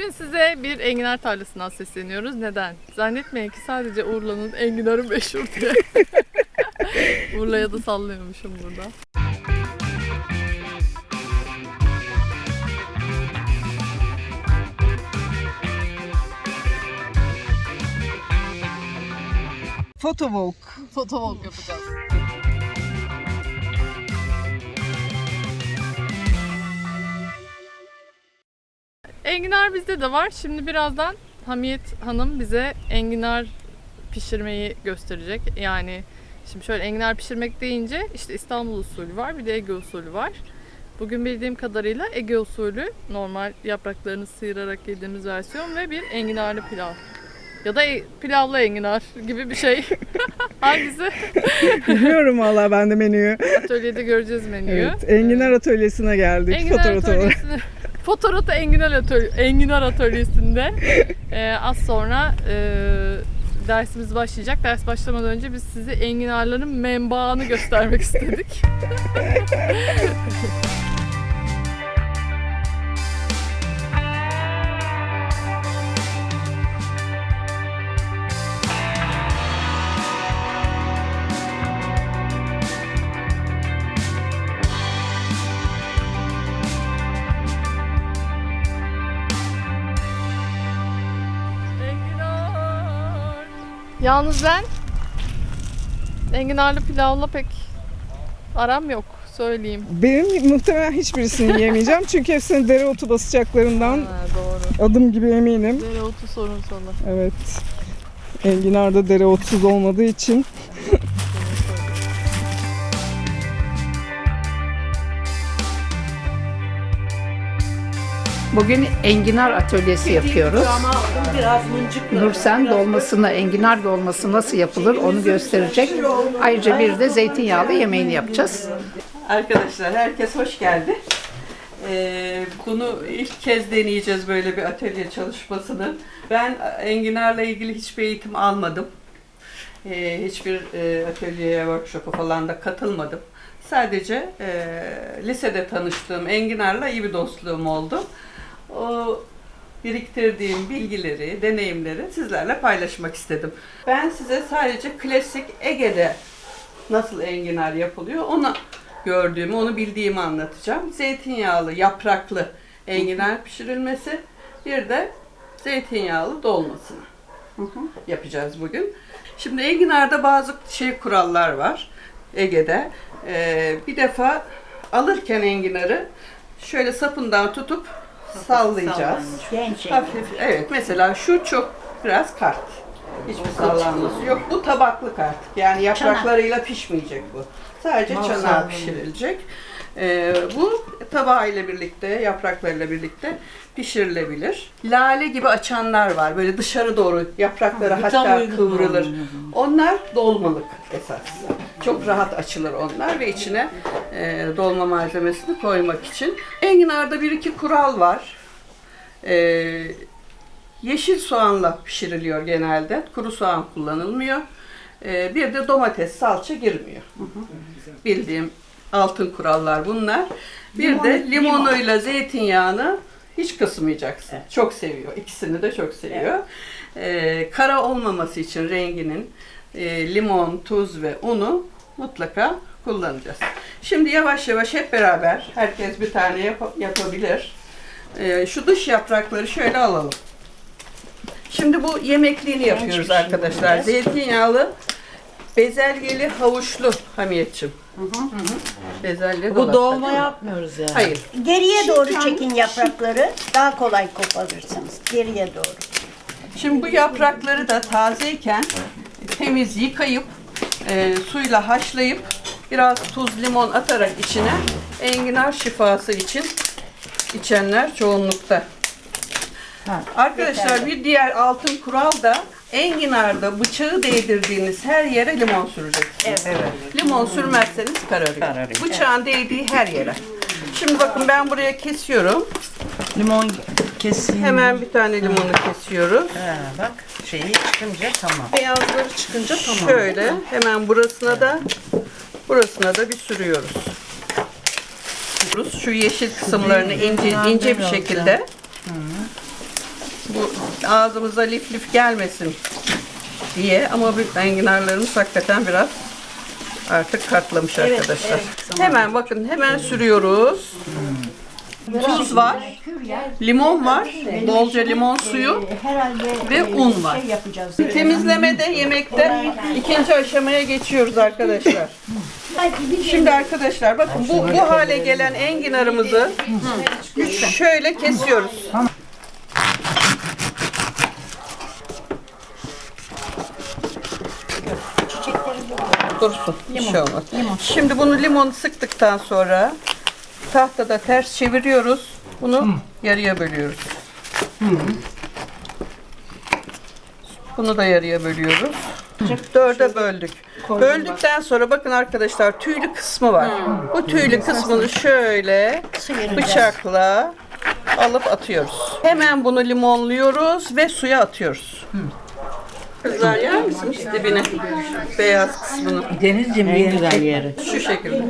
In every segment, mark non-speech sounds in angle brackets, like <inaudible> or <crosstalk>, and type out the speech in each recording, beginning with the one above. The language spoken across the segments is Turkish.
Bugün size bir enginar tarlasından sesleniyoruz. Neden? Zannetmeyin ki sadece Urla'nın enginarı meşhur diye. <laughs> Urla'ya da sallıyormuşum burada. Photovlog. Fotovlog yapacağız. Enginar bizde de var. Şimdi birazdan Hamiyet Hanım bize enginar pişirmeyi gösterecek. Yani şimdi şöyle enginar pişirmek deyince işte İstanbul usulü var bir de Ege usulü var. Bugün bildiğim kadarıyla Ege usulü normal yapraklarını sıyırarak yediğimiz versiyon ve bir enginarlı pilav. Ya da e- pilavlı enginar gibi bir şey. <laughs> Hangisi? <laughs> Bilmiyorum valla ben de menüyü. Atölyede göreceğiz menüyü. Evet, Enginar Atölyesi'ne geldik. Enginar Fotoğraf olarak. Fotoğrafı Enginar, atölye, Enginar atölyesinde <laughs> Ee, az sonra e, dersimiz başlayacak. Ders başlamadan önce biz size enginarların menbaını göstermek istedik. <laughs> Yalnız ben enginarlı pilavla pek aram yok söyleyeyim. Benim muhtemelen hiçbirisini yemeyeceğim. <laughs> Çünkü hepsini dereotu basacaklarından Ha, doğru. adım gibi eminim. Dereotu sorunsalı. Evet. Enginar da dereotsuz olmadığı için. <laughs> Bugün enginar atölyesi yapıyoruz. Nursen dolmasını, enginar dolması nasıl yapılır onu gösterecek. Ayrıca bir de zeytinyağlı yemeğini yapacağız. Arkadaşlar herkes hoş geldi. Ee, bunu ilk kez deneyeceğiz böyle bir atölye çalışmasını. Ben enginarla ilgili hiçbir eğitim almadım. Ee, hiçbir e, atölyeye, workshop'a falan da katılmadım. Sadece e, lisede tanıştığım enginarla iyi bir dostluğum oldu. O biriktirdiğim bilgileri, deneyimleri sizlerle paylaşmak istedim. Ben size sadece klasik Ege'de nasıl enginar yapılıyor onu gördüğümü, onu bildiğimi anlatacağım. Zeytinyağlı, yapraklı enginar pişirilmesi, bir de zeytinyağlı dolmasını yapacağız bugün. Şimdi enginarda bazı şey kurallar var Ege'de. Ee, bir defa alırken enginarı şöyle sapından tutup sallayacağız. Hafif, evet mesela şu çok biraz kart. Hiçbir sallanması yok. Bu tabaklık artık. Yani yapraklarıyla pişmeyecek bu. Sadece çanağı pişirilecek. Ee, bu tabağıyla birlikte, yapraklarıyla birlikte pişirilebilir. Lale gibi açanlar var. Böyle dışarı doğru yaprakları hatta kıvrılır. Onlar dolmalık esas. Çok rahat açılır onlar ve içine e, dolma malzemesini koymak için. Enginarda bir iki kural var. Ee, yeşil soğanla pişiriliyor genelde. Kuru soğan kullanılmıyor. Ee, bir de domates, salça girmiyor. Bildiğim altın kurallar bunlar. Bir de limonuyla zeytinyağını hiç kısmayacaksın. Çok seviyor. İkisini de çok seviyor. Ee, kara olmaması için renginin e, limon, tuz ve unu mutlaka kullanacağız. Şimdi yavaş yavaş hep beraber herkes bir tane yap- yapabilir. Ee, şu dış yaprakları şöyle alalım. Şimdi bu yemekliğini yapıyoruz arkadaşlar. Zeytinyağlı, bezelyeli, havuçlu hamiyetçim. Bezelye Bu dolapta, dolma değil mi? yapmıyoruz yani. Hayır. Geriye doğru çekin yaprakları. Daha kolay koparırsınız. Geriye doğru. Şimdi bu yaprakları da tazeyken temiz yıkayıp e, suyla haşlayıp biraz tuz limon atarak içine enginar şifası için içenler çoğunlukta. Arkadaşlar bir diğer altın kural da enginarda bıçağı değdirdiğiniz her yere limon süreceksiniz. Limon sürmezseniz kararıyor. Bıçağın değdiği her yere. Şimdi bakın ben buraya kesiyorum. Limon kesin. Hemen bir tane limonu kesiyoruz. Ha, bak şeyi çıkınca tamam. Beyazları çıkınca tamam. Şöyle hemen burasına da burasına da bir sürüyoruz. Şu yeşil kısımlarını ince ince bir şekilde Bu ağzımıza lif lif gelmesin diye ama bu enginarlarımız hakikaten biraz artık katlamış arkadaşlar. Hemen bakın hemen sürüyoruz. Tuz var, limon var, bolca limon suyu ve un var. şey. Temizlemede, yemekte ikinci aşamaya geçiyoruz arkadaşlar. Şimdi arkadaşlar bakın bu, bu hale gelen enginarımızı şöyle kesiyoruz. Dursun. Bir şey olmaz. Şimdi bunu limonu sıktıktan sonra tahtada ters çeviriyoruz. Bunu yarıya bölüyoruz. Bunu da yarıya bölüyoruz. Dörde böldük. Böldükten sonra bakın arkadaşlar tüylü kısmı var. Bu tüylü kısmını şöyle bıçakla alıp atıyoruz. Hemen bunu limonluyoruz ve suya atıyoruz. Kızlar yer misiniz dibine? Beyaz kısmını. Denizciğim en güzel yeri. Şu şekilde.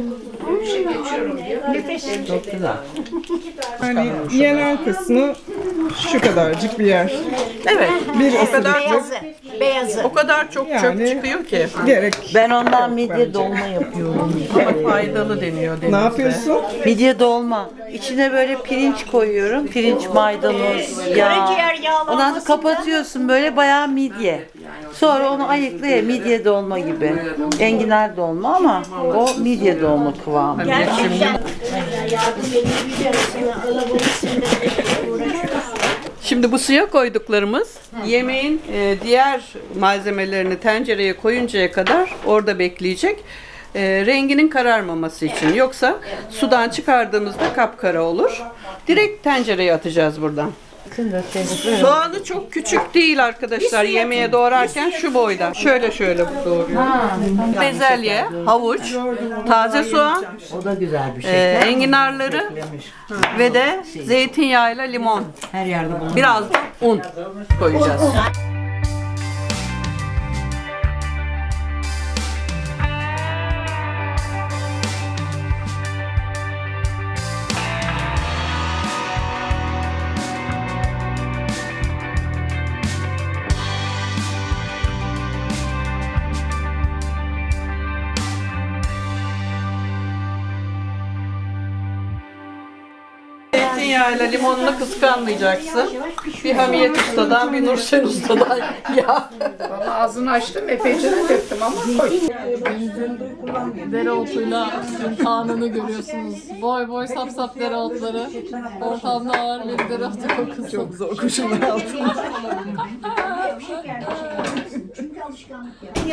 Hani yenen kısmı şu kadarcık bir yer. Evet. Bir O kadar ısırıklık Beyazı. Beyazı. o kadar çok çöp Yani- çıkıyor ki. gerek. Ben ondan midye dolma yapıyorum. <laughs> Ama faydalı deniyor denizde. Ne yapıyorsun? midye dolma. İçine böyle pirinç koyuyorum. Pirinç, maydanoz, yağ. Karaciğer yağlanmasında- Ondan sonra kapatıyorsun böyle bayağı midye. Sonra onu ayıkla ye, midye dolma gibi. Enginar dolma ama o midye dolma kıvamı. Şimdi bu suya koyduklarımız yemeğin e, diğer malzemelerini tencereye koyuncaya kadar orada bekleyecek. E, renginin kararmaması için. Yoksa sudan çıkardığımızda kapkara olur. Direkt tencereye atacağız buradan. Soğanı çok küçük değil arkadaşlar. Yemeğe doğrarken şu boyda. Şöyle şöyle doğruyor. Bezelye, havuç, taze soğan, O da güzel bir e, şey. enginarları ve de zeytinyağıyla limon. Her yerde bulunur. Biraz da un koyacağız. Zeytinyağıyla limonunu kıskanmayacaksın. Bir Hamiyet Usta'dan, bir Nursen Usta'dan <laughs> ya. Valla ağzını açtım epeyce de döktüm ama koy. Dereotuyla kanını görüyorsunuz. Boy boy sap sap dereotları. Ortamda ağır bir dereotu kokusu. Çok zor koşullar altında.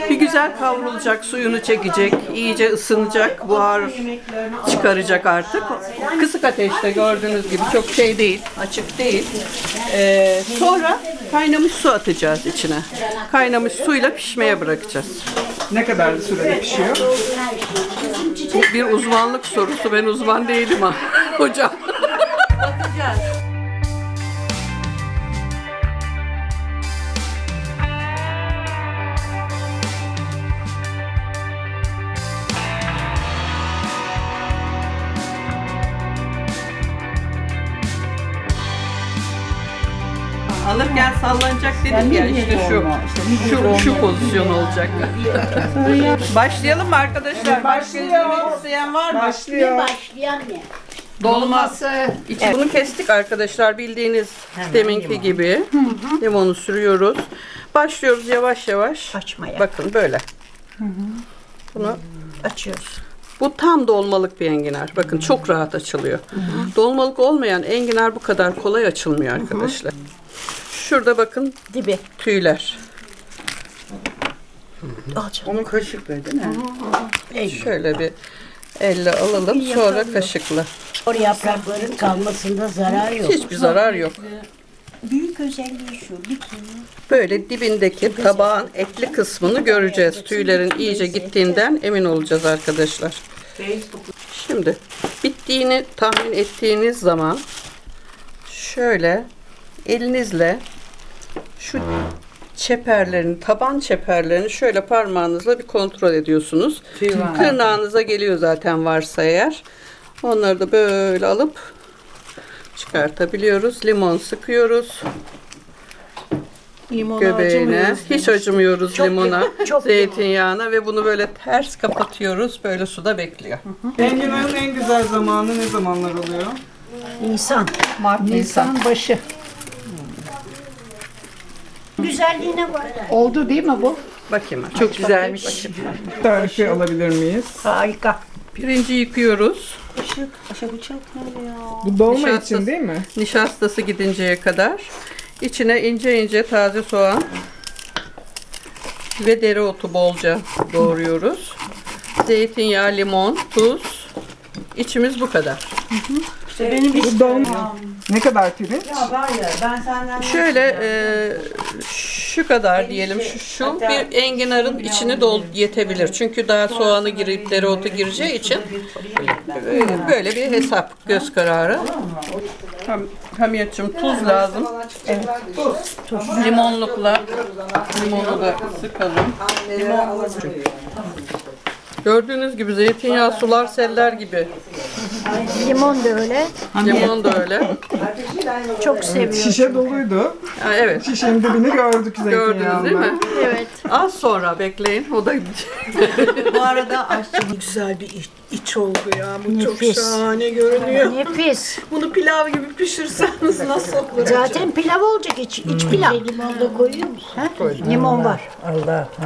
Bir güzel kavrulacak, suyunu çekecek, iyice ısınacak, buhar çıkaracak artık. Kısık ateşte gördüğünüz gibi çok şey değil, açık değil. Ee, sonra kaynamış su atacağız içine. Kaynamış suyla pişmeye bırakacağız. Ne kadar sürede pişiyor? Bu bir uzmanlık sorusu. Ben uzman değilim ha <laughs> hocam. Alırken sallanacak dedik ya işte şu şu şu pozisyon olacak. Başlayalım mı arkadaşlar? İzlemek isteyen var mı? Başlıyor. Başlayan ne? Dolma. İçi bunu kestik arkadaşlar bildiğiniz deminki gibi. Limonu sürüyoruz. Başlıyoruz yavaş yavaş. Açmaya. Bakın böyle. Bunu Açıyoruz. bu tam dolmalık bir enginar. Bakın çok rahat açılıyor. Dolmalık olmayan enginar bu kadar kolay açılmıyor arkadaşlar. Şurada bakın Dibi. tüyler. Onu kaşıkla değil mi? Şöyle bir elle alalım sonra kaşıkla. O yaprakların kalmasında zarar yok. Hiçbir zarar yok. Büyük özelliği şu. Bir Böyle dibindeki tabağın etli kısmını göreceğiz. Tüylerin iyice gittiğinden emin olacağız arkadaşlar. Şimdi bittiğini tahmin ettiğiniz zaman şöyle elinizle şu çeperlerini, taban çeperlerini şöyle parmağınızla bir kontrol ediyorsunuz. Tüy var. Tırnağınıza geliyor zaten varsa eğer. Onları da böyle alıp çıkartabiliyoruz. Limon sıkıyoruz. Limona göbeğine. acımıyoruz Hiç acımıyoruz limona, <laughs> çok zeytinyağına ve bunu böyle ters kapatıyoruz. Böyle suda bekliyor. Enginarın en güzel zamanı ne zamanlar oluyor? Nisan. Mart, Nisan başı. Güzelliğine bak. Oldu değil mi bu? Bakayım. Çok güzelmiş. Tarifi alabilir miyiz? Harika. Pirinci yıkıyoruz. Işık. Aşağı bıçak nerede ya? Bu dolma Nişastası- için değil mi? Nişastası gidinceye kadar. İçine ince ince taze soğan ve dereotu bolca doğruyoruz. Zeytinyağı, limon, tuz. İçimiz bu kadar. İşte benim Bu dolma. Ne kadar pirinç? Ya var ya ben senden Şöyle e, şu kadar diyelim. Şu, şu bir enginarın içini dol yetebilir. Çünkü daha soğanı girip dereotu gireceği için böyle, böyle bir hesap göz kararı. Ham, hamiyetçim tuz lazım. Limonlukla. Limonu da sıkalım. Gördüğünüz gibi zeytinyağı sular seller gibi. Limon da öyle. Limon da öyle. Çok seviyorum. Şişe doluydu. Ha, evet. Şişenin dibini gördük Gördünüz değil zeytinyağında. mi? Evet. Az sonra bekleyin. O da bu arada aşçı Güzel bir iç, iç oldu ya. Bu Nefis. şahane görünüyor. Nefis. <laughs> Bunu pilav gibi pişirseniz nasıl olur? Zaten pilav olacak iç, iç pilav. Limon da koyuyor musun? Ha? Limon var.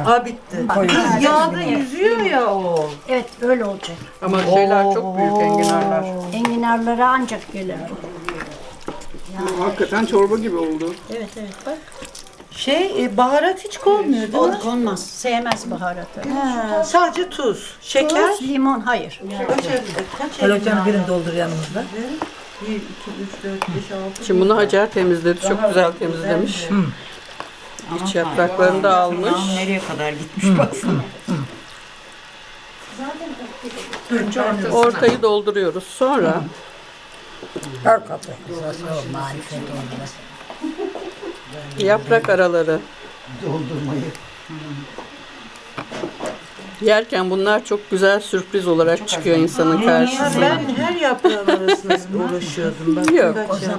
Aa bitti. Kız yağda yüzüyor ya o. Evet öyle olacak. Ama şeyler çok büyük enginarlar. Enginarlara ancak gelir. Hakikaten çorba gibi oldu. Evet evet bak. Şey e, baharat hiç konmuyor değil mi? Konmaz. Sevmez baharatı. Ha, sadece tuz, şeker. Tuz, limon hayır. Kaç kaç Hocam birini doldur yanımızda. 1, 2, 3, 4, 5, 6. Şimdi bunu Hacer temizledi. Çok güzel temizlemiş. İç yapraklarını da almış. Nereye kadar gitmiş baksana. Ortayı dolduruyoruz. Sonra Her kapı. Marifet olmaz. Yaprak araları. Doldurmayı. Yerken bunlar çok güzel sürpriz olarak çıkıyor insanın karşısına. Ben her yaprağın arasında <laughs> uğraşıyordum. Bak, Yok. birkaç yap-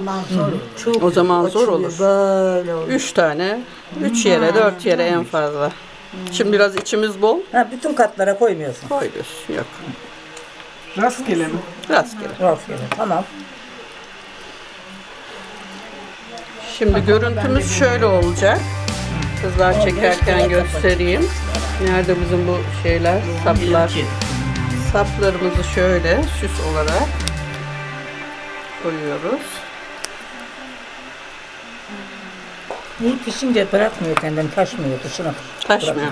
Çok O zaman zor açılıyor, olur. Böyle olur. Üç tane, üç yere, dört yere en fazla. Şimdi biraz içimiz bol. Ha, bütün katlara koymuyorsun. Koyuyoruz. Yok. Rastgele mi? Rastgele. Rafyonu. Tamam. Şimdi görüntümüz şöyle olacak. Kızlar çekerken göstereyim. Nerede bizim bu şeyler, saplar? Saplarımızı şöyle süs olarak koyuyoruz. İyi pişince bırakmıyor kendini, taşmıyor dışına. Taşmıyor.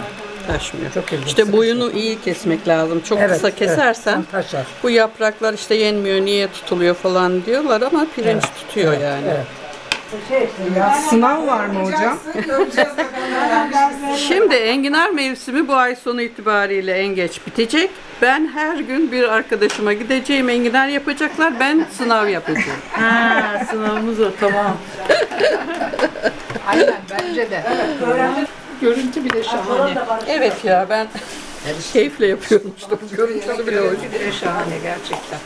Taşmıyor. Çok ilginç. İşte boyunu iyi kesmek lazım. Çok Evet, kısa evet. kesersen Taşar. bu yapraklar işte yenmiyor, niye tutuluyor falan diyorlar ama pirinç tutuyor yani. evet. Sınav var mı hocam? <laughs> Şimdi enginar mevsimi bu ay sonu itibariyle en geç bitecek. Ben her gün bir arkadaşıma gideceğim, enginar yapacaklar. Ben sınav yapacağım. <laughs> Ha, sınavımız o tamam. <laughs> Aynen bence de. Görüntü bile şahane. Evet ya ben keyifle yapıyorum işte. Görüntülü bile hoş. Görüntü bile şahane gerçekten.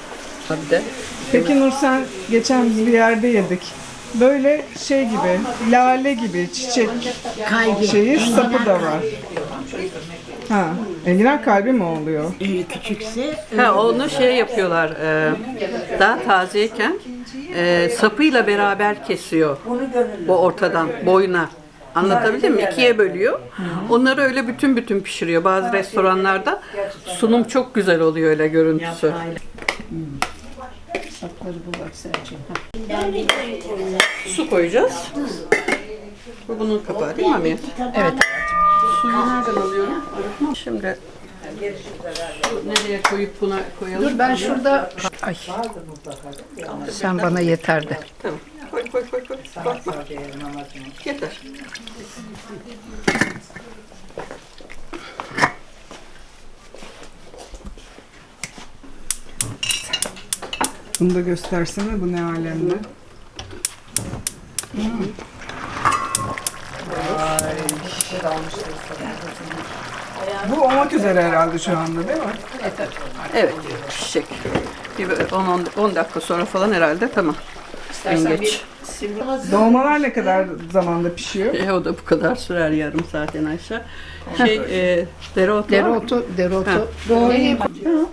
Bir de Peki Nur sen geçen biz bir yerde yedik. Böyle şey gibi, lale gibi çiçek Kalbi. şeyi sapı da var. Ha, enginar kalbi mi oluyor? Öyle küçükse ha, onu şey yapıyorlar. e, daha tazeyken e, sapıyla beraber kesiyor. Bu ortadan boyuna. Anlatabildim mi? İkiye bölüyor. Onları öyle bütün bütün pişiriyor. Bazı restoranlarda sunum çok güzel oluyor öyle görüntüsü. Sapları bul bak Selçuk. Su koyacağız. Bu bunun kapağı değil mi Hamiyet? Evet. Suyu nereden alıyorum? Şimdi su nereye koyup buna koyalım? Dur ben şurada... Ay. Sen bana yeterdi. Tamam. Koy koy koy koy. Bakma. Yeter. Bunu da göstersene bu ne alemde. Bu olmak üzere herhalde şu anda değil mi? Evet, pişecek. Bir 10 10 dakika sonra falan herhalde tamam. En İstersen geç. bir Dolmalar ne kadar zamanda pişiyor? E, o da bu kadar sürer yarım saatten aşağı. Şey, e, dereotu. Dereotu, dereotu. Koyuyorsun?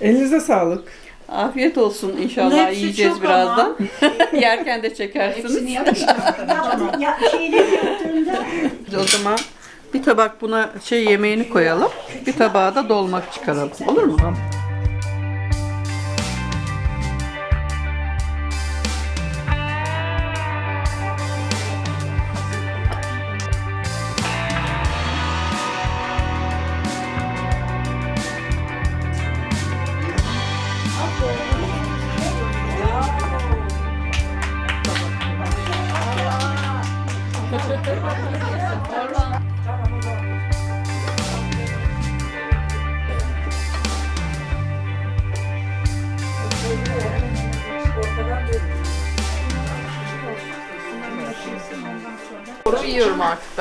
Elinize sağlık. Afiyet olsun inşallah hepsi yiyeceğiz çok birazdan. <laughs> Yerken de çekersiniz. Hepsini yapmışlar. <laughs> Ya, şeyleri yaptığında O zaman bir tabak buna şey yemeğini koyalım. Bir tabağa da dolmak çıkaralım. Olur mu?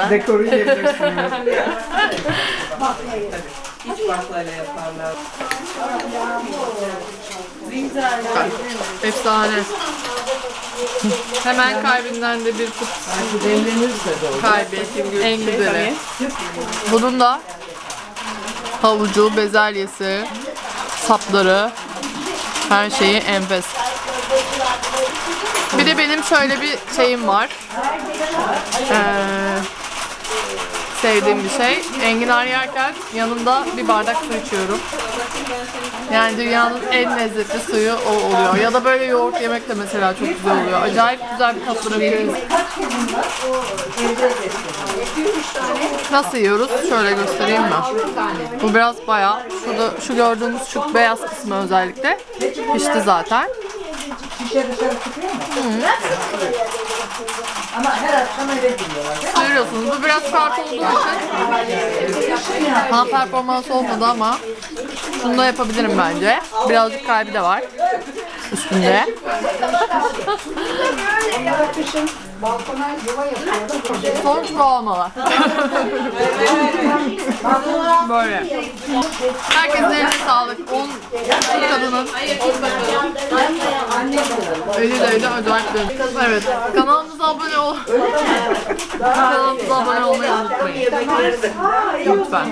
Dekoru <laughs> yiyebilirsiniz. İç baklayla yaparlar. Efsane. Hemen kalbinden de bir kup kalbi. En güzeli. Bunun da havucu, bezelyesi, sapları, her şeyi enfes. Bir de benim şöyle bir şeyim var. Ee, sevdiğim bir şey. Enginar yerken yanında bir bardak su içiyorum. Yani dünyanın en lezzetli suyu o oluyor. Ya da böyle yoğurt yemek de mesela çok güzel oluyor. Acayip güzel bir tat bırakıyor. Nasıl yiyoruz? Şöyle göstereyim mi? Bu biraz bayağı, şurada şu gördüğünüz şu beyaz kısmı özellikle pişti zaten. Görüyorsunuz bu biraz farklı olduğu için. Tam performans olmadı ama şunu da yapabilirim bence. Birazcık kalbi de var üstünde. Sonuç bu olmalı. Böyle. Herkesin eline sağlık. 10 kadının eli de acayip lezzetli. Evet. Kanalımıza abone ol. Kanalımıza abone olmayı unutmayın. Lütfen.